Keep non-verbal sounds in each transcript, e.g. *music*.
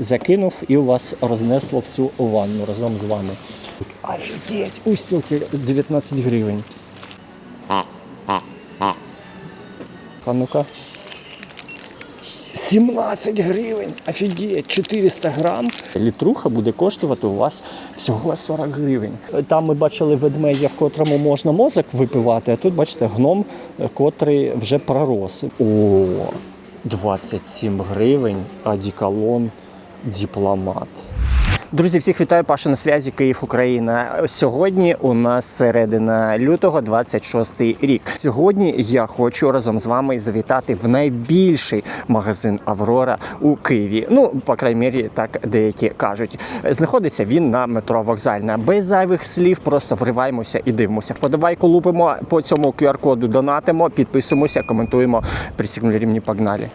закинув і у вас рознесло всю ванну разом з вами. Офігеть, устілки 19 гривень. А ну-ка. 17 гривень, офігеть, 400 грам. Літруха буде коштувати у вас всього 40 гривень. Там ми бачили ведмедя, в котрому можна мозок випивати, а тут, бачите, гном, котрий вже пророс. О, 27 гривень, одіколон, дипломат. Друзі, всіх вітаю, Паша на зв'язі, Київ, Україна. Сьогодні у нас середина лютого, 26 рік. Сьогодні я хочу разом з вами завітати в найбільший магазин Аврора у Києві. Ну, по крайній мірі, так деякі кажуть. Знаходиться він на метро Вокзальна. Без зайвих слів, просто вриваємося і дивимося. Вподобайку лупимо по цьому QR-коду, донатимо, підписуємося, коментуємо. Присігнули рівні, погнали.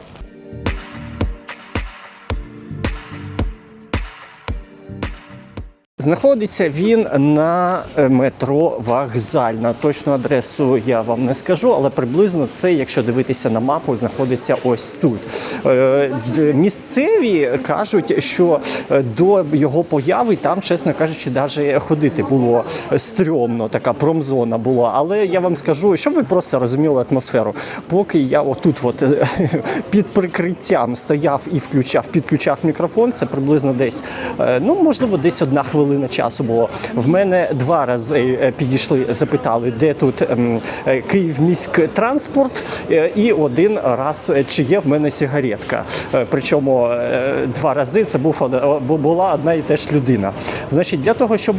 Знаходиться він на е, метро Вокзальна. Точну адресу я вам не скажу, але приблизно це, якщо дивитися на мапу, знаходиться ось тут. Е, Місцеві кажуть, що е, до його появи там, чесно кажучи, навіть ходити було стрьомно, така промзона була. Але я вам скажу, щоб ви просто розуміли атмосферу. Поки я отут, от *laughs* під прикриттям стояв і включав, підключав мікрофон, це приблизно десь, ну можливо, десь одна хвилина часу було. В мене два рази е, підійшли, запитали, де тут ем, транспорт, Київміськтранспорт, е, і один раз, е, чи є в мене сигаретка. Е, Причому е, два рази це була одна і теж людина. Значить, для того, щоб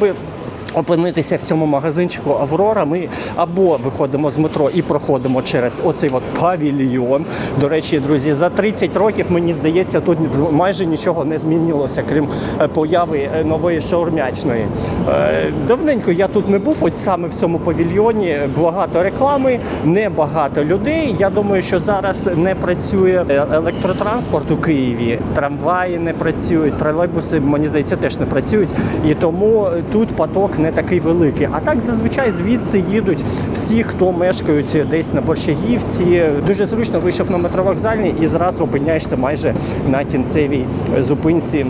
Опинитися в цьому магазинчику Аврора. Ми або виходимо з метро і проходимо через оцей от павільйон. До речі, друзі, за 30 років мені здається, тут майже нічого не змінилося, крім е, появи е, нової шаурмячної. Е, Давненько я тут не був, ось саме в цьому павільйоні. Багато реклами, небагато людей. Я думаю, що зараз не працює електротранспорт у Києві, трамваї не працюють, тролейбуси, мені здається, теж не працюють. І тому тут поток не такий великий. А так зазвичай звідси їдуть всі, хто мешкають десь на Борщагівці. Дуже зручно вийшов на метровокзальні і зразу опиняєшся майже на кінцевій зупинці.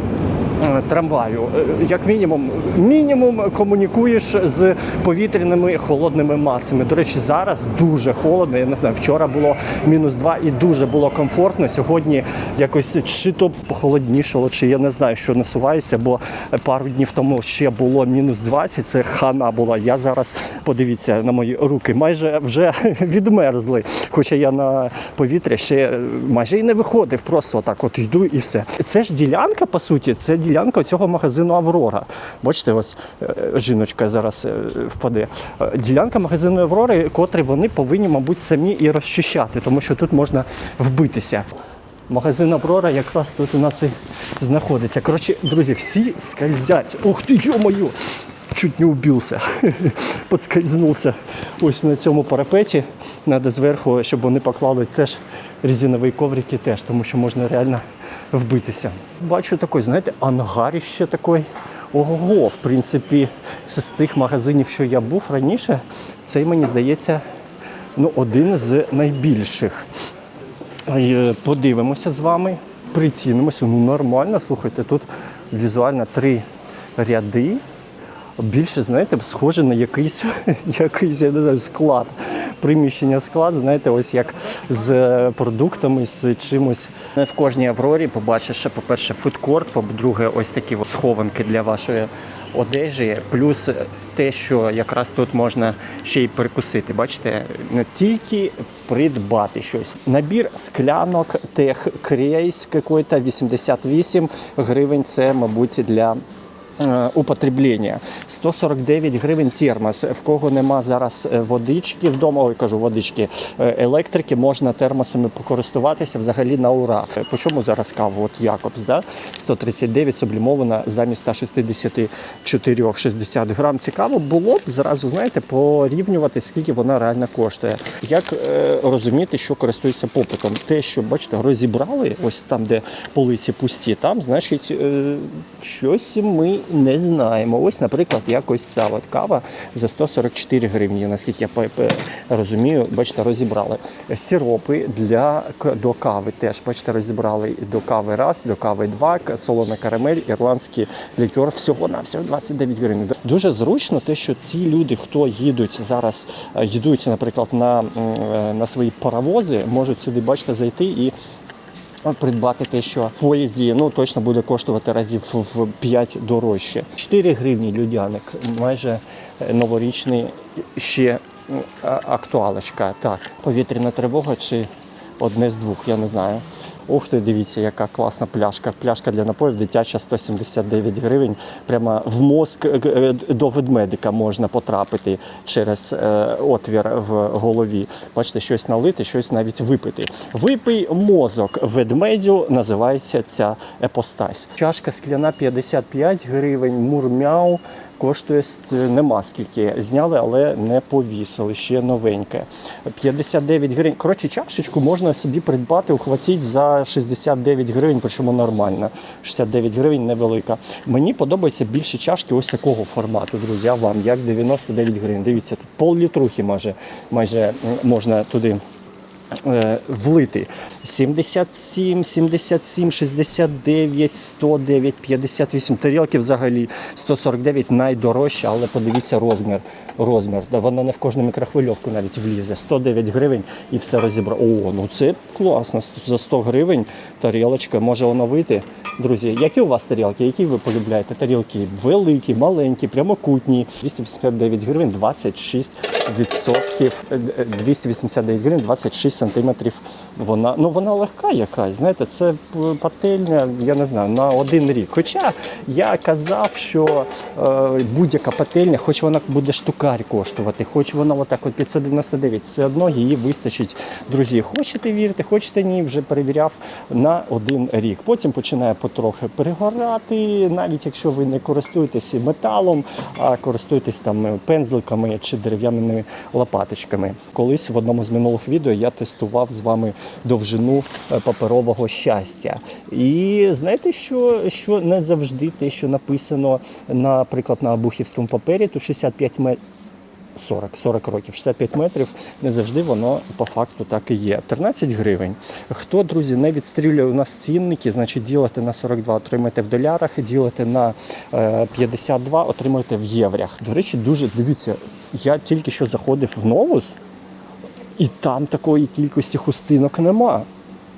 Е, Трамваю, Е, як мінімум, мінімум комунікуєш з повітряними холодними масами. До речі, зараз дуже холодно. Я не знаю, вчора було мінус 2 і дуже було комфортно. Сьогодні якось чи то похолоднішало, чи я не знаю, що насувається, бо пару днів тому ще було мінус 20, Це хана була. Я зараз подивіться на мої руки, майже вже *laughs* відмерзли. Хоча я на повітря ще майже і не виходив. Просто так от йду і все. Це ж ділянка, по суті, це ділянка цього магазину Аврора. Бачите, ось е, жіночка зараз е, впаде. Е, Ділянка магазину Аврори, котрий вони повинні, мабуть, самі і розчищати, тому що тут можна вбитися. Магазин Аврора якраз тут у нас і знаходиться. Коротше, друзі, всі скользять. Ух ти, йо-моє! Чуть не убився. *laughs* Подскользнувся ось на цьому парапеті. Треба зверху, щоб вони поклали теж резинові коврики, теж, тому що можна реально вбитися. Бачу такий, знаєте, ангаріще такий. Ого, в принципі, з тих магазинів, що я був раніше, цей мені здається ну, один з найбільших. Е, Подивимося з вами, прицінимося. Ну нормально, слухайте, тут візуально три ряди. Більше, знаєте, схоже на якийсь, *laughs* якийсь я не знаю, склад. Приміщення склад, знаєте, ось як з продуктами, з чимось. В кожній Аврорі побачиш, по-перше, фудкорт, по-друге, ось такі схованки для вашої одежі, плюс те, що якраз тут можна ще й перекусити. Бачите, не тільки придбати щось. Набір склянок Тех Крейс какой-то 88 гривень. Це, мабуть, для употреблення. 149 гривень термос. В кого нема зараз е, водички вдома, ой, кажу, водички е, електрики, можна термосами покористуватися взагалі на ура. Е, По чому зараз кава? От Якобс, да? 139 сублімована замість 164 60 грам. Цікаво було б зразу, знаєте, порівнювати, скільки вона реально коштує. Як е, розуміти, що користується попитом? Те, що бачите, розібрали, ось там, де полиці пусті, там, значить, е, щось ми не знаємо. Ось, наприклад, якось ця от кава за 144 гривні, наскільки я розумію, бачите, розібрали. Сиропи для до кави теж бачите, розібрали до кави раз, до кави два, солона карамель, ірландський лікер. Всього на всього 29 гривень. Дуже зручно те, що ті люди, хто їдуть зараз, е, їдуть, наприклад, на, е, на свої паровози, можуть сюди, бачите, зайти і придбати те, що в поїзді ну точно буде коштувати разів в 5 дорожче. 4 гривні людяник, майже е, новорічний ще актуалочка. Так, повітряна тривога чи одне з двох, я не знаю. Ух ти, дивіться, яка класна пляшка. Пляшка для напоїв дитяча 179 гривень. Прямо в мозк е, е, до ведмедика можна потрапити через е, отвір в голові. Бачите, щось налити, щось навіть випити. Випий мозок ведмедю називається ця епостась. Чашка скляна 55 гривень, мурмяу. Коштує нема скільки зняли, але не повісили. Ще новеньке. 59 гривень. Коротше, чашечку можна собі придбати, ухватіть за 69 гривень, причому нормально. 69 гривень невелика. Мені подобаються більше чашки ось такого формату, друзі. А вам як 99 гривень. Дивіться, тут пол літрухи майже, майже можна туди е, влити. 77, 77, 69, 109, 58. Тарілки взагалі 149 найдорожче, але подивіться розмір. Розмір. Вона не в кожну мікрохвильовку навіть влізе. 109 гривень і все розібрав. О, ну це класно. За 100 гривень тарілочка може оновити. Друзі, які у вас тарілки? Які ви полюбляєте? Тарілки великі, маленькі, прямокутні. 259 гривень, 26 відсотків. 289 гривень, 26 сантиметрів. Вона, ну вона легка якась. Знаєте, це пательня, я не знаю, на один рік. Хоча я казав, що е, будь-яка пательня, хоч вона буде штукарь коштувати, хоч вона отак от 599, все одно її вистачить. Друзі, хочете вірте, хочете ні, вже перевіряв на один рік. Потім починає потрохи перегорати, навіть якщо ви не користуєтесь металом, а користуєтесь там пензликами чи дерев'яними лопаточками. Колись в одному з минулих відео я тестував з вами довжину е, паперового щастя. І знаєте, що, що не завжди те, що написано, наприклад, на бухівському папері, то 65 метрів. 40, 40 років, 65 метрів, не завжди воно по факту так і є. 13 гривень. Хто, друзі, не відстрілює у нас цінники, значить ділите на 42, отримаєте в долярах, ділите на е, 52, отримаєте в єврях. До речі, дуже дивіться, я тільки що заходив в новус, і там такої кількості хустинок нема.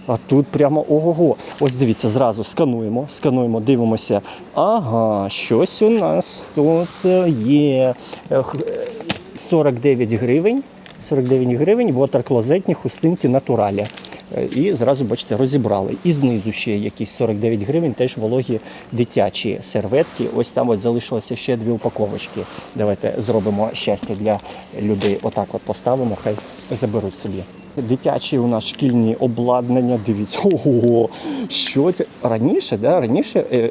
А тут прямо ого-го. Ось дивіться, зразу скануємо, скануємо, дивимося. Ага, щось у нас тут е, є. Е, х- е, 49 гривень. 49 гривень, вотерклозетні хустинки натуралі. Е, І зразу, бачите, розібрали. І знизу ще якісь 49 гривень, теж вологі дитячі серветки. Ось там ось залишилося ще дві упаковочки. Давайте зробимо щастя для людей. Отак от поставимо, хай заберуть собі. Дитячі у нас шкільні обладнання. Дивіться, ого, що це раніше, да, раніше е, е,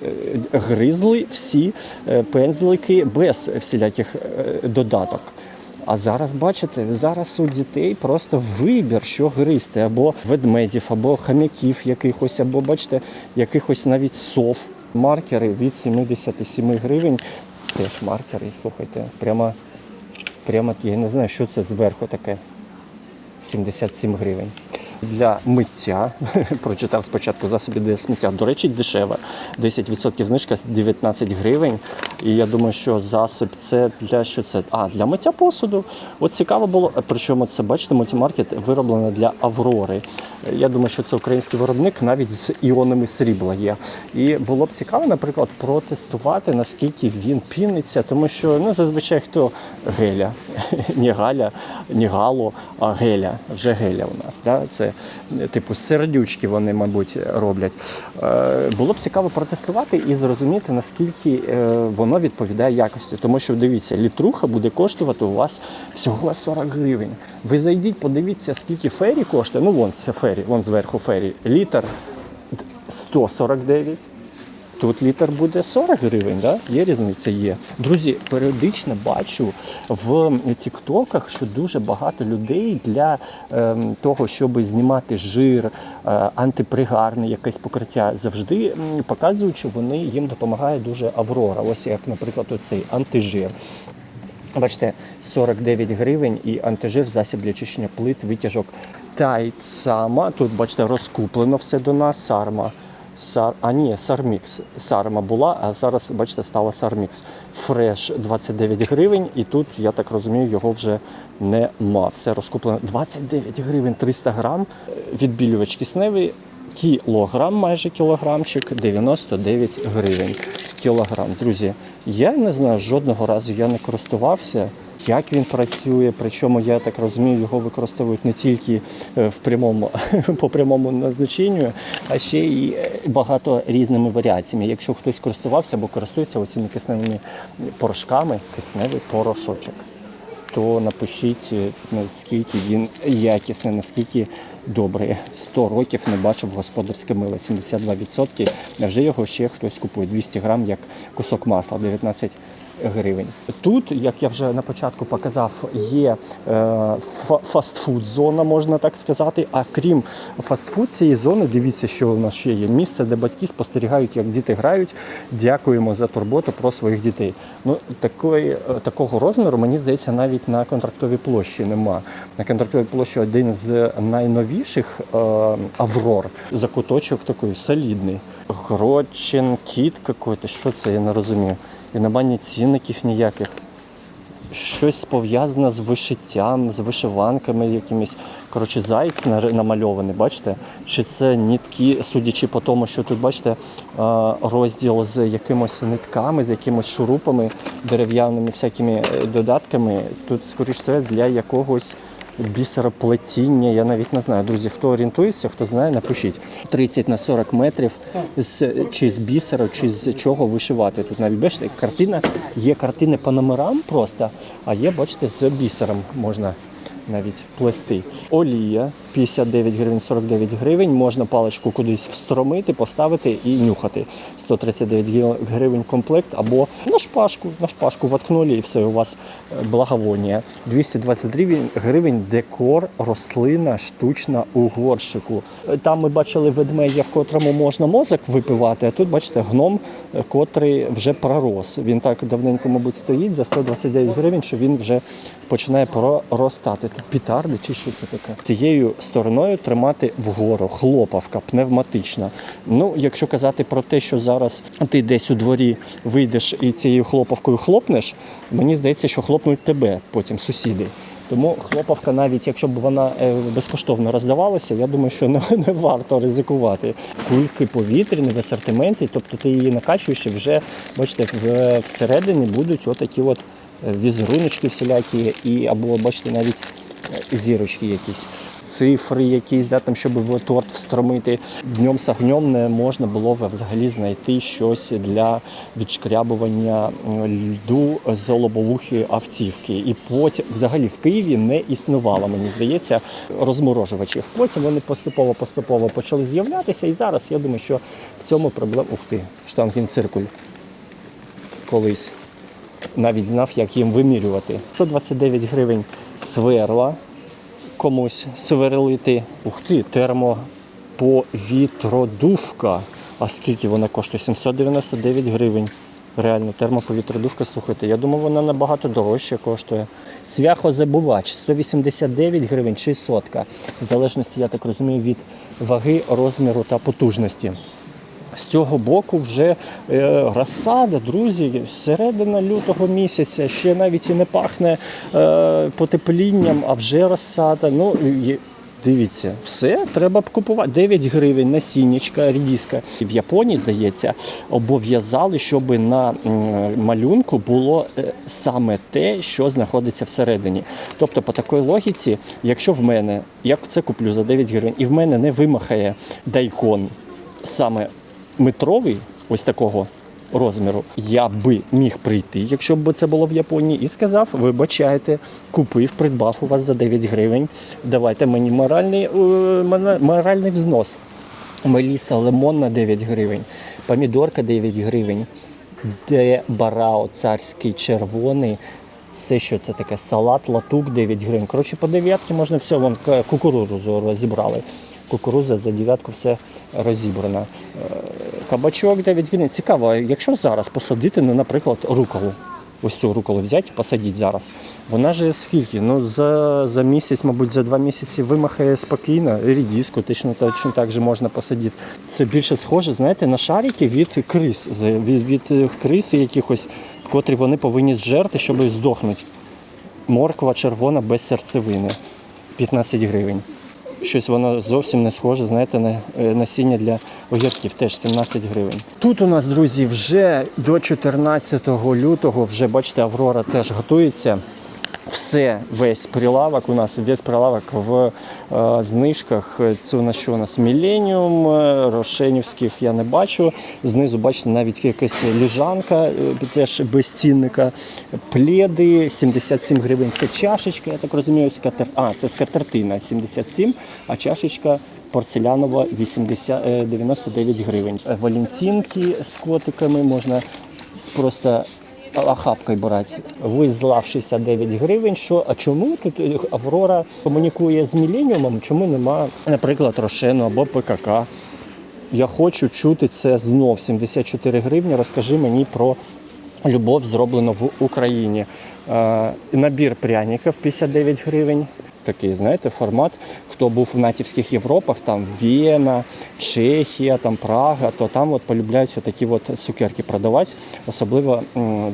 гризли всі е, пензлики без всіляких е, додаток. А зараз бачите, зараз у дітей просто вибір, що гризти, або ведмедів, або хам'яків якихось, або бачите, якихось навіть сов. Маркери від 77 гривень. Теж маркери, слухайте, прямо, прямо я не знаю, що це зверху таке. 77 гривень. Для миття *laughs* прочитав спочатку засоби для сміття. До речі, дешеве. 10% знижка 19 гривень. І я думаю, що засіб це для що це? А, для миття посуду. От цікаво було, причому це, бачите, мультимаркет вироблено для Аврори. Я думаю, що це український виробник навіть з іонами срібла є. І було б цікаво, наприклад, протестувати, наскільки він піниться, тому що ну, зазвичай хто геля, *laughs* не галя, не гало, а геля. Вже геля у нас. Да? Це е, типу сердючки вони, мабуть, роблять. Е, Було б цікаво протестувати і зрозуміти, наскільки е, воно відповідає якості. Тому що дивіться, літруха буде коштувати у вас всього 40 гривень. Ви зайдіть, подивіться, скільки фері коштує. Ну, вон це фері, вон зверху фері. Літр 149. Тут літр буде 40 гривень, да? є різниця є. Друзі, періодично бачу в тіктоках, що дуже багато людей для ем, того, щоб знімати жир, е, антипригарне якесь покриття, завжди показують, що вони їм допомагає дуже Аврора. Ось як, наприклад, оцей антижир. Бачите, 49 гривень і антижир, засіб для очищення плит, витяжок. Тайт сама. Тут, бачите, розкуплено все до нас. Сарма. Сар... А ні, Сармікс. Сарма була, а зараз, бачите, стала Сармікс. Фреш 29 гривень, і тут, я так розумію, його вже нема. Все розкуплено. 29 гривень 300 грам. Відбілювач кисневий. Кілограм, майже кілограмчик, 99 гривень. Кілограм. Друзі, я не знаю, жодного разу я не користувався, як він працює. Причому я так розумію, його використовують не тільки е, в прямому, *laughs* по прямому назначенню, а ще й е, багато різними варіаціями. Якщо хтось користувався або користується оцими кисневими порошками, кисневий порошочок то напишіть, е, наскільки він якісний, наскільки добрий. 100 років не бачив господарське мило, 72%. Невже його ще хтось купує? 200 грам як кусок масла, 19 гривень. Тут, як я вже на початку показав, є е, фастфуд-зона, можна так сказати. А крім фастфуд цієї зони, дивіться, що у нас ще є місце, де батьки спостерігають, як діти грають. Дякуємо за турботу про своїх дітей. Ну, такої, е, такого розміру, мені здається, навіть на контрактовій площі нема. На контрактовій площі один з найновіших е, Аврор. Закуточок такий солідний. Грочин, кіт какой-то. Що це? Я не розумію. І нема ні цінників ніяких. Щось пов'язане з вишиттям, з вишиванками якимись. Коротше, заєць нар- намальований, бачите? Чи це нитки, судячи по тому, що тут, бачите, розділ з якимось нитками, з якимось шурупами, дерев'яними всякими е, додатками. Тут, скоріш все, для якогось бісероплетіння. Я навіть не знаю. Друзі, хто орієнтується, хто знає, напишіть. 30 на 40 метрів з, чи з бісера, чи з чого вишивати. Тут навіть бачите, картина, є картини по номерам просто, а є, бачите, з бісером можна навіть плести. Олія 59 гривень, 49 гривень. Можна паличку кудись встромити, поставити і нюхати. 139 гривень комплект або на шпажку, на шпажку воткнули і все, у вас е, благовоння. 220 гривень, гривень декор, рослина штучна у горщику. Е, Там ми бачили ведмедя, в котрому можна мозок випивати, а тут бачите гном, е, котрий вже пророс. Він так давненько, мабуть, стоїть за 129 гривень, що він вже починає проростати. Пітарди чи що це таке? Цією стороною тримати вгору. Хлопавка пневматична. Ну, якщо казати про те, що зараз ти десь у дворі вийдеш і цією хлопавкою хлопнеш, мені здається, що хлопнуть тебе потім сусіди. Тому хлопавка, навіть якщо б вона е, безкоштовно роздавалася, я думаю, що не, не варто ризикувати. Кульки повітряні в асортименті, тобто ти її накачуєш і вже, бачите, в, всередині будуть отакі от е, візеруночки всілякі, і або бачите, навіть зірочки якісь. Цифри якісь, да, там, щоб в торт встромити. Днем з огнем не можна було взагалі знайти щось для відшкрябування льду з лобовухи автівки. І потім взагалі в Києві не існувало, мені здається, розморожувачів. Потім вони поступово-поступово почали з'являтися. І зараз я думаю, що в цьому проблема. Ух ти, штангенциркуль колись навіть знав, як їм вимірювати. 129 гривень сверла комусь сверлити. Ух ти, термоповітродувка. А скільки вона коштує? 799 гривень. Реально, термоповітродувка, слухайте, я думав, вона набагато дорожче коштує. Цвяхозабувач 189 гривень чи сотка. В залежності, я так розумію, від ваги, розміру та потужності. З цього боку вже е, розсада, друзі, середина лютого місяця, ще навіть і не пахне е, потеплінням, а вже розсада. Ну, дивіться, все треба купувати. 9 гривень насіннячка, рідіска. В Японії, здається, обов'язали, щоб на малюнку було е, саме те, що знаходиться всередині. Тобто, по такій логіці, якщо в мене, я це куплю за 9 гривень, і в мене не вимахає дайкон саме метровий, ось такого розміру, я би міг прийти, якщо б це було в Японії, і сказав: вибачайте, купив, придбав у вас за 9 гривень. Давайте мені моральний, е, моральний взнос. Меліса лимонна 9 гривень, помідорка 9 гривень, де барао царський червоний. Це що це таке? Салат, латук 9 гривень. Коротше, по дев'ятки можна все, вон кукурудзу розібрали. Кукурудза за дев'ятку все розібрано. Е, Кабачок 9 гривень. Цікаво, якщо зараз посадити, ну, наприклад, руколу. Ось цю руколу взяти, посадіть зараз. Вона же скільки? Ну за, за місяць, мабуть, за два місяці вимахає спокійно. Рідіску точно, точно так же можна посадити. Це більше схоже, знаєте, на шарики від крис, від, від е, крис якихось, котрі вони повинні зжерти, щоб здохнути. Морква червона без серцевини. 15 гривень. Щось воно зовсім не схоже, знаєте, на е, насіння для огірків теж 17 гривень. Тут у нас, друзі, вже до 14 лютого, вже бачите, Аврора теж готується. Все, весь прилавок у нас, весь прилавок в е, знижках. Це у нас що у нас Міленіум, е, Рошенівських я не бачу. Знизу, бачите, навіть якась ліжанка, е, теж без цінника. Пледи 77 гривень. Це чашечка, я так розумію, скатер... а, це скатертина 77, а чашечка порцелянова 80, е, 99 гривень. Е, Валентинки з котиками можна просто охапкою брати. Визлав 69 гривень. Що, а чому тут Аврора комунікує з Міленіумом? Чому нема, наприклад, Рошену або ПКК? Я хочу чути це знов 74 гривні. Розкажи мені про любов, зроблену в Україні. Е, набір пряників 59 гривень. Такий, знаєте, формат. Хто був в натівських Європах, там Вена, Чехія, там Прага, то там от полюбляються такі от цукерки продавати. Особливо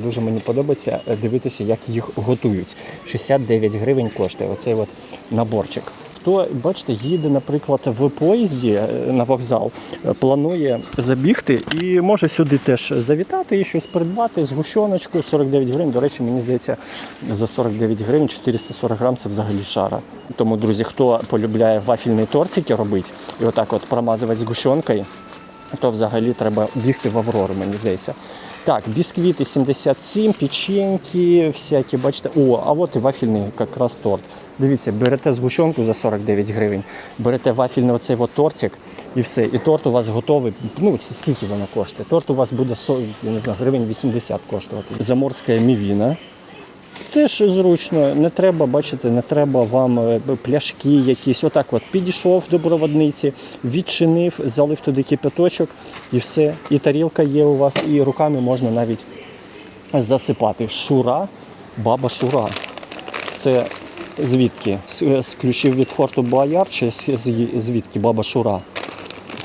дуже мені подобається дивитися, як їх готують. 69 гривень коштує оцей от наборчик. Хто, бачите, їде, наприклад, в поїзді е, на вокзал, е, планує забігти і може сюди теж завітати і щось придбати. Згущеночку 49 гривень. До речі, мені здається, за 49 гривень 440 грам це взагалі шара. Тому, друзі, хто полюбляє вафельні тортики робити і отак от промазувати згущенкою, то взагалі треба бігти в Аврору, мені здається. Так, бісквіти 77, печеньки, всякі, бачите. О, а от і вафельний якраз торт. Дивіться, берете згущенку за 49 гривень, берете вафельний оцей от тортик і все. І торт у вас готовий. Ну, скільки воно коштує? Торт у вас буде 40, я не знаю, гривень 80 коштувати. Заморська мівіна. Теж зручно, не треба, бачите, не треба вам е, пляшки якісь. Отак от підійшов до проводниці, відчинив, залив туди кипяточок і все. І тарілка є у вас, і руками можна навіть засипати. Шура, баба шура. Це звідки? З, з ключів від форту Бояр чи звідки баба шура?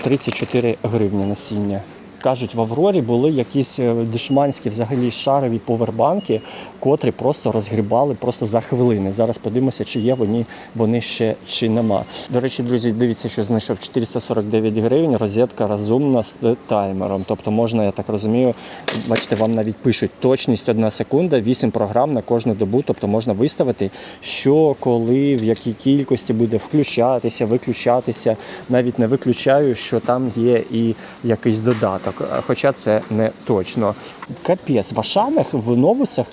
34 гривні насіння. Кажуть, в Аврорі були якісь е, дешманські взагалі шарові повербанки, котрі просто розгрібали просто за хвилини. Зараз подивимося, чи є вони, вони ще чи нема. До речі, друзі, дивіться, що знайшов 449 гривень, розетка розумна з таймером. Тобто можна, я так розумію, бачите, вам навіть пишуть точність 1 секунда, 8 програм на кожну добу. Тобто можна виставити, що коли, в якій кількості буде включатися, виключатися. Навіть не виключаю, що там є і якийсь додаток. А Хоча це не точно. Капець, в Ашанах, в новусах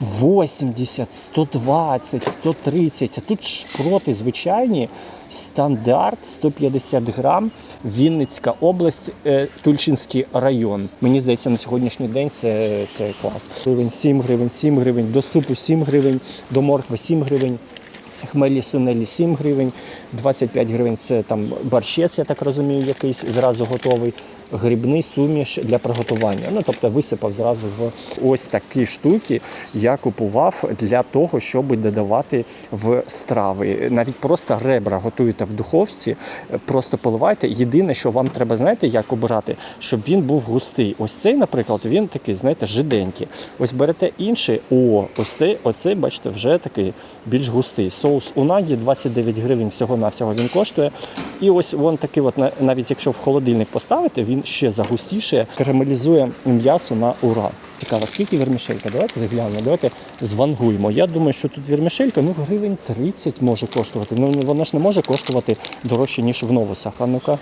80, 120, 130, а тут шпроти звичайні, стандарт 150 грам, Вінницька область, е, Тульчинський район. Мені здається, на сьогоднішній день це, це клас. Гривень 7 гривень, 7 гривень, до супу 7 гривень, до моркви 7 гривень. Хмелі сунелі 7 гривень, 25 гривень це там борщець, я так розумію, якийсь зразу готовий. Грибний суміш для приготування. Ну тобто висипав зразу в ось такі штуки. Я купував для того, щоб додавати в страви. Навіть просто ребра готуєте в духовці, просто поливайте. Єдине, що вам треба, знаєте, як обирати, щоб він був густий. Ось цей, наприклад, він такий, знаєте, жиденький. Ось берете інший. О, ось цей, оцей, бачите, вже такий більш густий. Соус унагі 29 гривень всього навсього він коштує. І ось він такий, от навіть якщо в холодильник поставити, він ще загустіше карамелізує м'ясо на ура. Цікаво, скільки вермішелька? Давайте заглянемо, давайте звангуємо. Я думаю, що тут вермішелька ну, гривень 30 може коштувати. Ну вона ж не може коштувати дорожче, ніж в новусах. А ну-ка.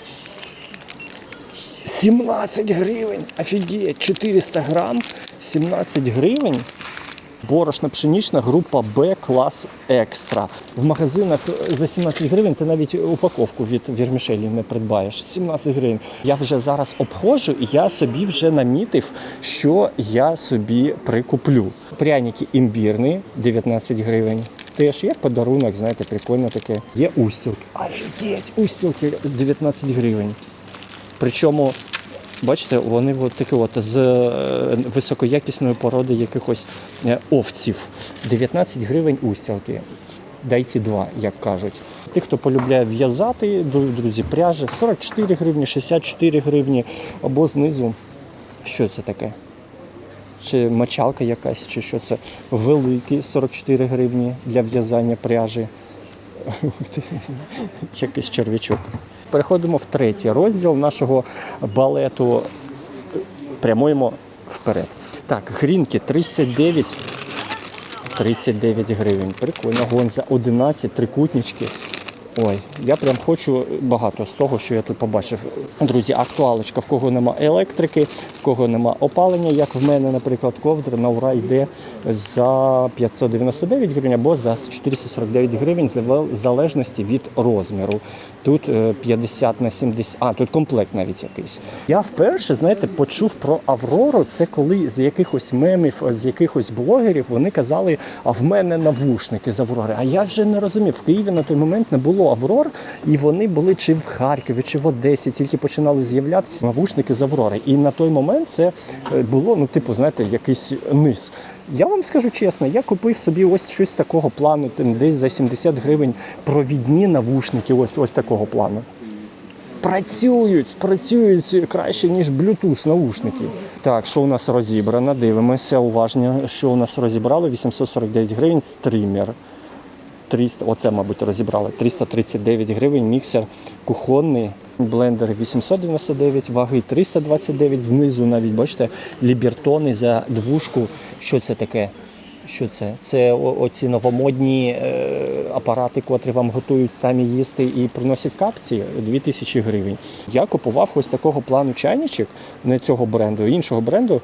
17 гривень. Офігеть, 400 грам, 17 гривень. Борошно пшенічна група Б клас екстра. В магазинах за 17 гривень ти навіть упаковку від вірмішелі не придбаєш. 17 гривень. Я вже зараз обходжу, і я собі вже намітив, що я собі прикуплю. Пряники імбірні 19 гривень. Теж є подарунок, знаєте, прикольно таке. Є устілки. Офігеть, устілки 19 гривень. Причому, бачите, вони от такі от з е, високоякісної породи якихось е, овців. 19 гривень устілки. Дайте два, як кажуть. Тих, хто полюбляє в'язати, друзі, пряжі 44 гривні, 64 гривні, або знизу. Що це таке? Чи мочалка якась, чи що це? Великі 44 гривні для в'язання пряжі *laughs* якийсь черв'ячок. Переходимо в третій розділ нашого балету. Прямуємо вперед. Так, грінки 39. 39 гривень. Прикольно. Гонза 11, трикутнички. Ой, я прям хочу багато з того, що я тут побачив. Друзі, актуалочка, в кого нема електрики, кого нема опалення, як в мене, наприклад, ковдра на ура йде за 599 гривень або за 449 гривень, в залежності від розміру. Тут е, 50 на 70, а тут комплект навіть якийсь. Я вперше, знаєте, почув про Аврору. Це коли з якихось мемів, з якихось блогерів вони казали, а в мене навушники з Аврори. А я вже не розумів. В Києві на той момент не було Аврор, і вони були чи в Харкові, чи в Одесі, тільки починали з'являтися навушники з Аврори. І на той момент це е, було, ну, типу, знаєте, якийсь низ. Я вам скажу чесно, я купив собі ось щось такого плану, десь за 70 гривень провідні навушники, ось ось такого плану. Працюють, працюють краще, ніж Bluetooth наушники. Так, що у нас розібрано? Дивимося уважно, що у нас розібрали. 849 гривень стрімер. 300, оце, мабуть, розібрали. 339 гривень, міксер кухонний, блендер 899, ваги 329, знизу навіть, бачите, лібертони за двушку. Що це таке? Що це? Це оці новомодні е, апарати, котрі вам готують самі їсти і приносять капці 2000 гривень. Я купував ось такого плану чайничок, не цього бренду, іншого бренду,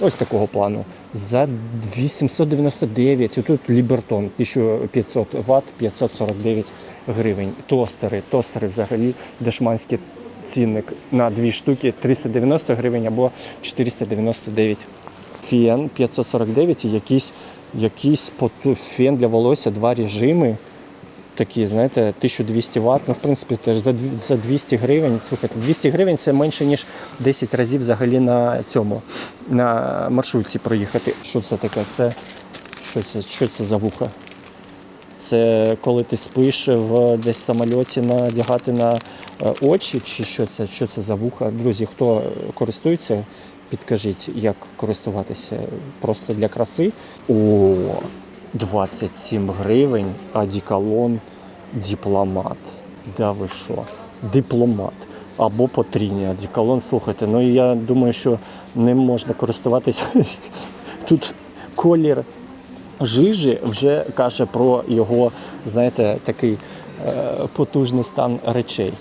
ось такого плану. За 899. І тут Лібертон 1500 Вт, 549 гривень. Тостери, тостери взагалі дешманський цінник на дві штуки 390 гривень або 499 фен 549 і якийсь, якийсь фен для волосся, два режими. Такі, знаєте, 1200 Вт, ну, в принципі, теж за 200 гривень. Слухайте, 200 гривень це менше, ніж 10 разів взагалі на цьому, на маршрутці проїхати. Що це таке? Це, що, це, що це за вуха? Це коли ти спиш в десь в самольоті надягати на е, очі, чи що це, що це за вуха? Друзі, хто користується, підкажіть, як користуватися просто для краси. О, 27 гривень, одіколон дипломат. Да ви що? Дипломат. Або потрійний одіколон. Слухайте, ну я думаю, що ним можна користуватися. *laughs* Тут колір жижі вже каже про його, знаєте, такий е, потужний стан речей.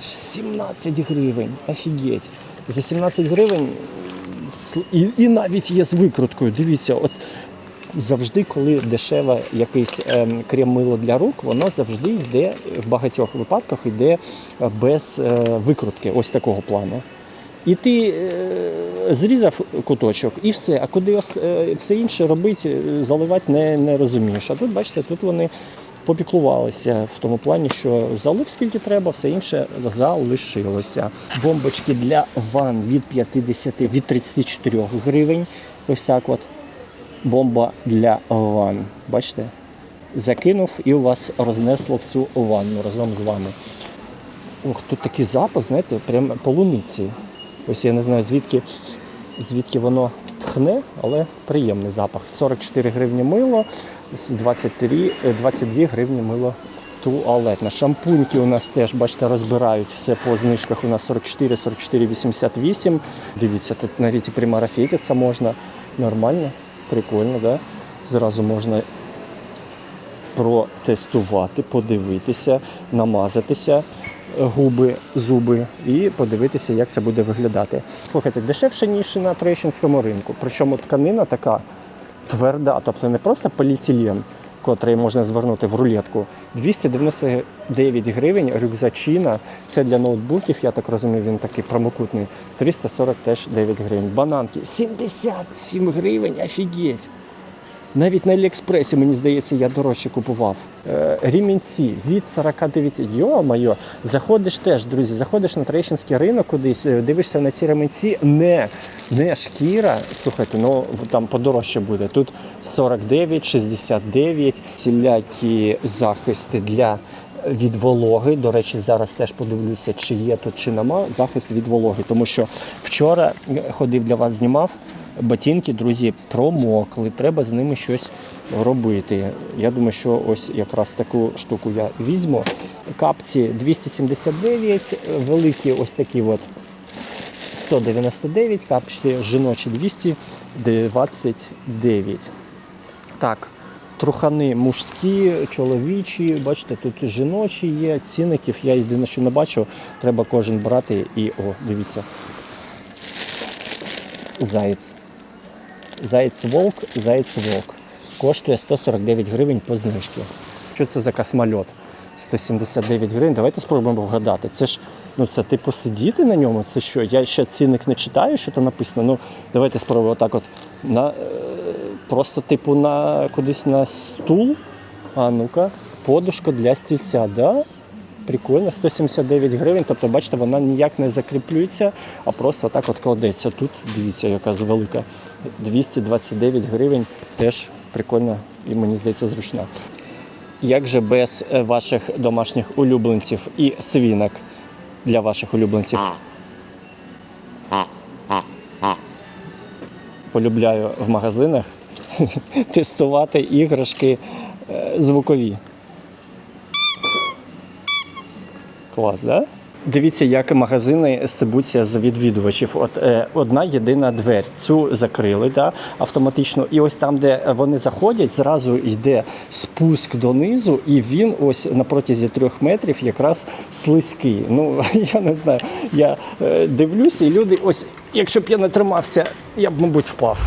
17 гривень, офігеть. За 17 гривень і, і навіть є з викруткою. Дивіться, от завжди, коли дешеве якийсь ем, крем-мило для рук, воно завжди йде в багатьох випадках йде е, без е, викрутки, ось такого плану. І ти е, зрізав куточок і все. А куди все інше робити, заливати не, не розумієш. А тут, бачите, тут вони попіклувалися в тому плані, що залив скільки треба, все інше залишилося. Бомбочки для ван від 50, від 34 гривень. Ось так от. Бомба для ван. Бачите? Закинув і у вас рознесло всю ванну разом з вами. Ох, тут такий запах, знаєте, прям полуниці. Ось я не знаю, звідки, звідки воно тхне, але приємний запах. 44 гривні мило, 23, е, 22 гривні мило туалетне. Шампуньки у нас теж, бачите, розбирають все по знижках. У нас 44, 44, 88. Дивіться, тут навіть і примара фетиться можна. Нормально, прикольно, да? Зразу можна протестувати, подивитися, намазатися губи, зуби і подивитися, як це буде виглядати. Слухайте, дешевше, ніж на Троєщинському ринку. Причому тканина така тверда, тобто не просто поліетилен, котрий можна звернути в рулетку. 299 гривень рюкзачина. Це для ноутбуків, я так розумію, він такий прямокутний. 340 теж 9 гривень. Бананки 77 гривень, офігеть. Навіть на Аліекспресі, мені здається, я дорожче купував. Е, Рімінці від 49. Йо-моє, заходиш теж, друзі, заходиш на Троєщинський ринок кудись, е, дивишся на ці ремінці, не, не шкіра. Слухайте, ну там подорожче буде. Тут 49, 69, всілякі захисти для. Від вологи, до речі, зараз теж подивлюся, чи є тут, чи нема захист від вологи. Тому що вчора е, ходив для вас, знімав ботинки, друзі, промокли. Треба з ними щось робити. Я думаю, що ось якраз таку штуку я візьму. Капці 279, великі ось такі от 199, капці жіночі 229. Так, трухани мужські, чоловічі, бачите, тут жіночі є, цінників я єдине, що не бачу, треба кожен брати і о, дивіться. Заєць. Заєць волк, заєць волк. Коштує 149 гривень по знижці. Що це за космольот? 179 гривень. Давайте спробуємо вгадати. Це ж ну це типу сидіти на ньому. Це що? Я ще цінник не читаю, що там написано. Ну, давайте спробуємо отак от на е, просто типу на кудись на стул. А ну-ка, подушка для стільця, да? Прикольно, 179 гривень. Тобто, бачите, вона ніяк не закріплюється, а просто так от кладеться. Тут дивіться, яка велика. 229 гривень. Теж прикольно і мені здається зручна. Як же без е, ваших домашніх улюбленців і свінок для ваших улюбленців? Полюбляю в магазинах *laughs* тестувати іграшки е, звукові. Клас, да? Дивіться, як магазини стебуться з відвідувачів. От е, одна єдина двері. Цю закрили да, автоматично. І ось там, де вони заходять, зразу йде спуск донизу, і він ось на протязі трьох метрів якраз слизький. Ну *laughs* я не знаю. Я е, дивлюся, і люди, ось, якщо б я не тримався, я б, мабуть, впав.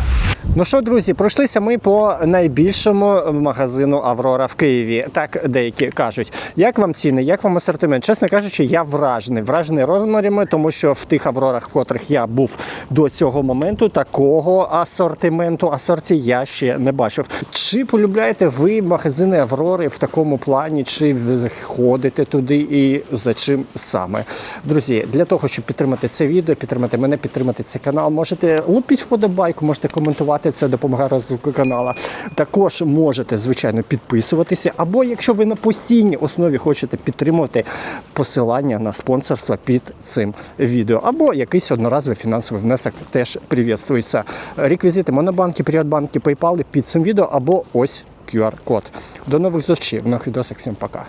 Ну що, друзі, пройшлися ми по найбільшому магазину Аврора в Києві. Так деякі кажуть. Як вам ціни, як вам асортимент? Чесно кажучи, я вражений. Вражений розмірами, тому що в тих Аврорах, в котрих я був до цього моменту, такого асортименту асорті я ще не бачив. Чи полюбляєте ви магазини Аврори в такому плані, чи ходите туди і за чим саме? Друзі, для того, щоб підтримати це відео, підтримати мене, підтримати цей канал, можете лупіть вподобайку, можете коментувати. Це допомагає розвитку каналу. Також можете, звичайно, підписуватися. Або якщо ви на постійній основі хочете підтримувати посилання на спонсорство під цим відео, або якийсь одноразовий фінансовий внесок теж привітствується. Реквізити Монобанки, Приватбанки, PayPal під цим відео, або ось QR-код. До нових зустрічей в нових відосах. Всім пока.